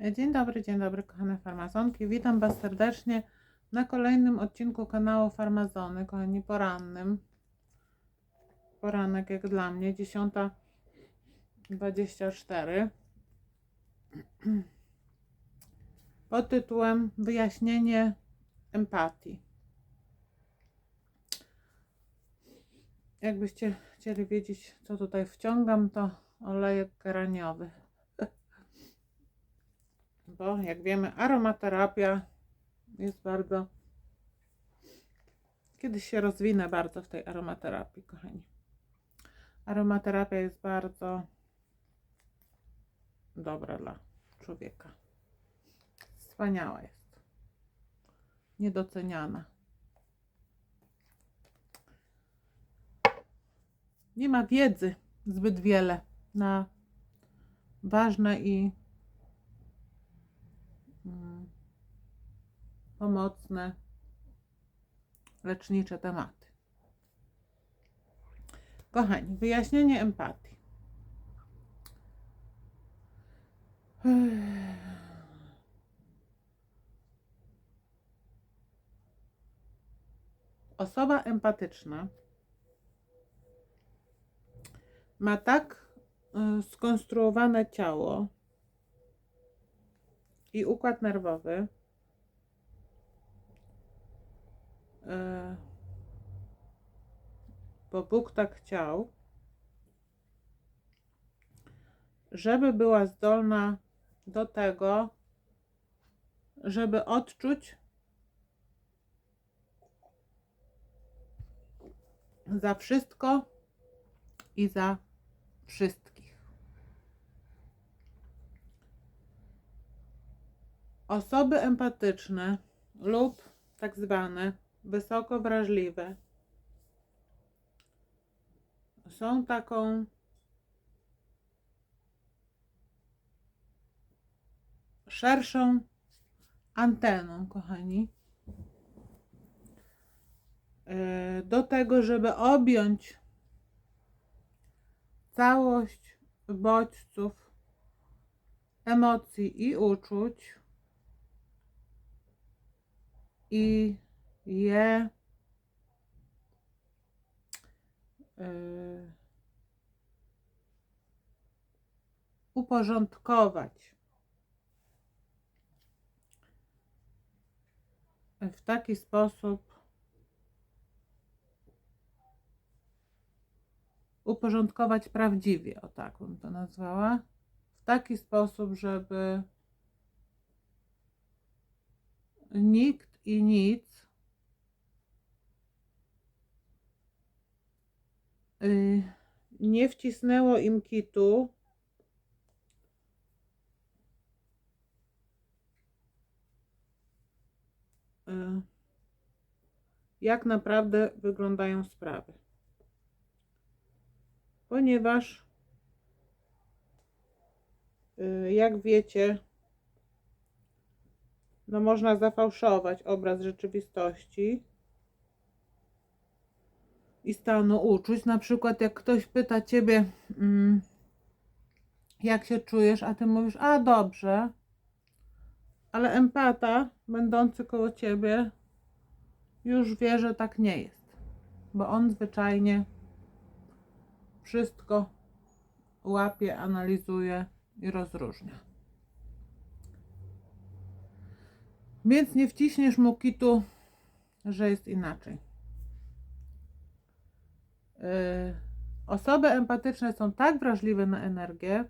Dzień dobry, dzień dobry, kochane farmazonki. Witam Was serdecznie na kolejnym odcinku kanału Farmazony, kochani, porannym. Poranek jak dla mnie, 10.24. Pod tytułem Wyjaśnienie empatii. Jakbyście chcieli wiedzieć, co tutaj wciągam, to olejek geraniowy bo jak wiemy, aromaterapia jest bardzo. Kiedyś się rozwinę bardzo w tej aromaterapii, kochani. Aromaterapia jest bardzo dobra dla człowieka. Wspaniała jest. Niedoceniana. Nie ma wiedzy zbyt wiele na ważne i pomocne, lecznicze tematy. Kochani, wyjaśnienie empatii. Osoba empatyczna ma tak y, skonstruowane ciało, i układ nerwowy. e, Bo Bóg tak chciał, żeby była zdolna do tego, żeby odczuć za wszystko i za wszystkich. Osoby empatyczne lub tak zwane wysoko wrażliwe są taką szerszą anteną, kochani, yy, do tego, żeby objąć całość bodźców, emocji i uczuć i je y, uporządkować. W taki sposób, uporządkować prawdziwie, o tak bym to nazwała, w taki sposób, żeby nikt i nic y, nie wcisnęło im kitu y, jak naprawdę wyglądają sprawy. Ponieważ y, jak wiecie, no można zafałszować obraz rzeczywistości i stanu uczuć. Na przykład, jak ktoś pyta ciebie, mm, jak się czujesz, a ty mówisz, a dobrze, ale empata, będący koło ciebie, już wie, że tak nie jest, bo on zwyczajnie wszystko łapie, analizuje i rozróżnia. Więc nie wciśniesz mu kitu, że jest inaczej. Yy, osoby empatyczne są tak wrażliwe na energię,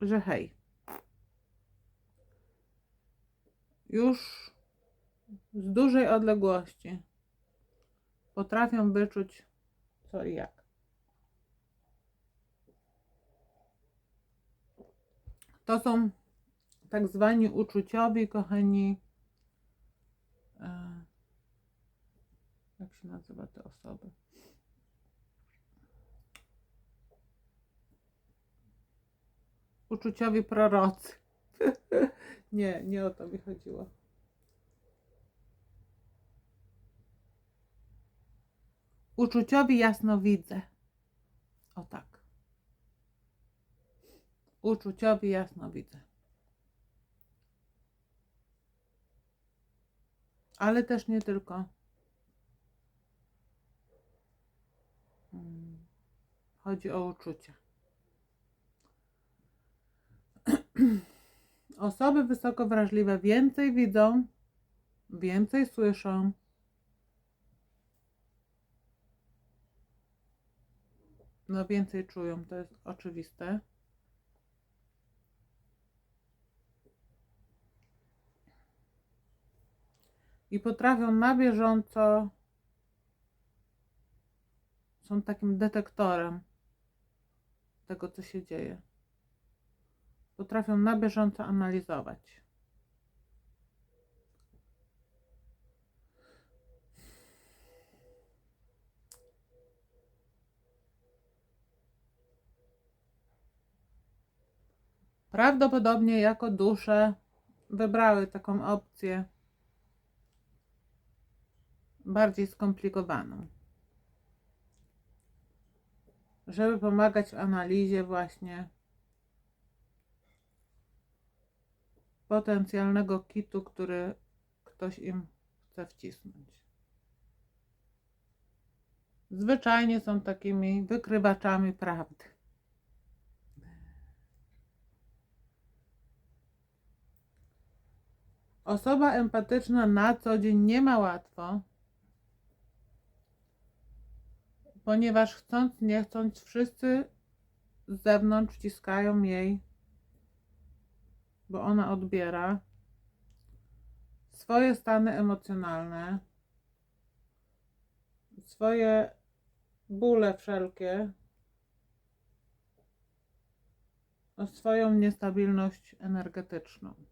że hej, już z dużej odległości potrafią wyczuć co i jak. To są tak zwani uczuciowi, kochani. e, Jak się nazywa te osoby? Uczuciowi prorocy. nie, nie o to mi chodziło. Uczuciowi jasnowidzę. O tak. Uczuciowi jasnowidzy. Ale też nie tylko. Mm, Chodzi o uczucia. Osoby wysoko wrażliwe więcej widzą, więcej słyszą. No więcej czują, to jest oczywiste. I potrafią na bieżąco są takim detektorem tego, co się dzieje. Potrafią na bieżąco analizować. Prawdopodobnie jako dusze wybrały taką opcję bardziej skomplikowaną. Żeby pomagać w analizie właśnie potencjalnego kitu, który ktoś im chce wcisnąć. Zwyczajnie są takimi wykrywaczami prawdy. Osoba empatyczna na co dzień nie ma łatwo, ponieważ chcąc, nie chcąc, wszyscy z zewnątrz wciskają jej, bo ona odbiera swoje stany emocjonalne, swoje bóle wszelkie, swoją niestabilność energetyczną.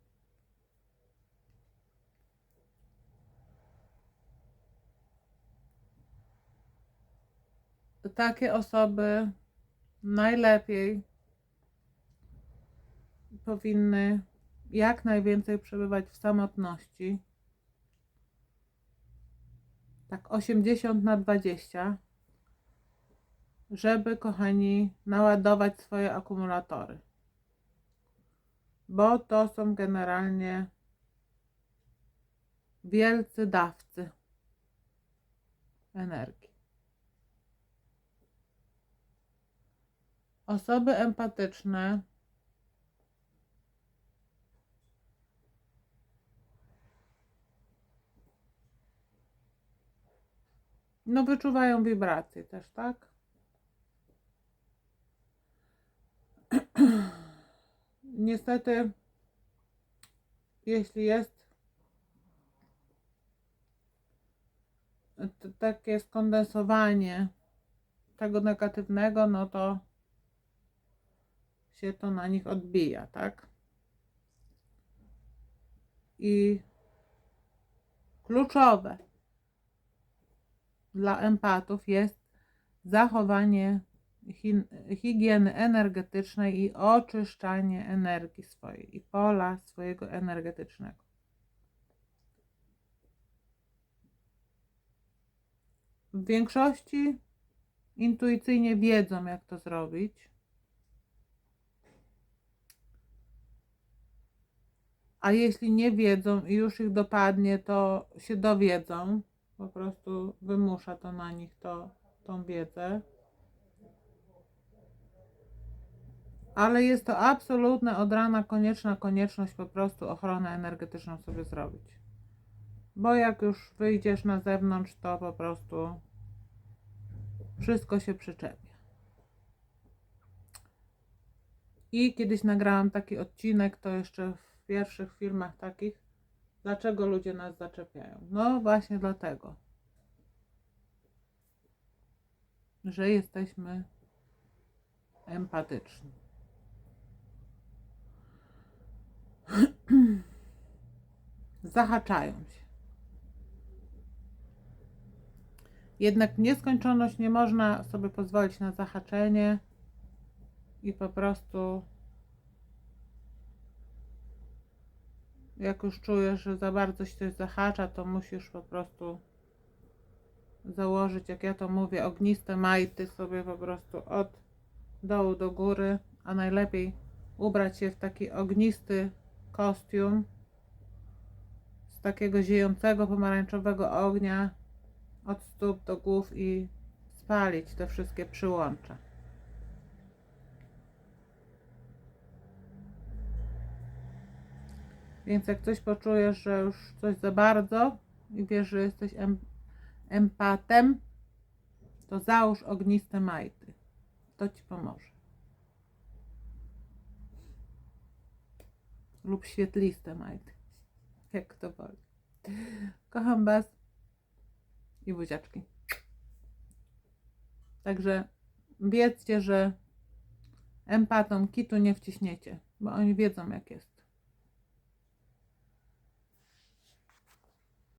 Takie osoby najlepiej powinny jak najwięcej przebywać w samotności. Tak 80 na 20, żeby, kochani, naładować swoje akumulatory. Bo to są generalnie wielcy dawcy energii. Osoby empatyczne no wyczuwają wibracje też, tak? Niestety, jeśli jest takie skondensowanie tego negatywnego, no to się to na nich odbija, tak? I kluczowe dla empatów jest zachowanie hi- higieny energetycznej i oczyszczanie energii swojej i pola swojego energetycznego. W większości intuicyjnie wiedzą, jak to zrobić. A jeśli nie wiedzą i już ich dopadnie, to się dowiedzą. Po prostu wymusza to na nich to, tą wiedzę. Ale jest to absolutna od rana konieczna konieczność po prostu ochronę energetyczną sobie zrobić. Bo jak już wyjdziesz na zewnątrz, to po prostu wszystko się przyczepia. I kiedyś nagrałam taki odcinek, to jeszcze w pierwszych filmach takich, dlaczego ludzie nas zaczepiają. No właśnie dlatego, że jesteśmy empatyczni. Zahaczają się. Jednak w nieskończoność nie można sobie pozwolić na zahaczenie i po prostu jak już czujesz, że za bardzo się coś zahacza, to musisz po prostu założyć, jak ja to mówię, ogniste majty sobie po prostu od dołu do góry, a najlepiej ubrać się w taki ognisty kostium z takiego ziejącego pomarańczowego ognia od stóp do głów i spalić te wszystkie przyłącza. Więc jak coś poczujesz, że już coś za bardzo i wiesz, że jesteś em empatem, to załóż ogniste majty. To ci pomoże. Lub świetliste majty. Jak kto woli. Kocham Was i buziaczki. Także wiedzcie, że empatom kitu nie wciśniecie, bo oni wiedzą jak jest.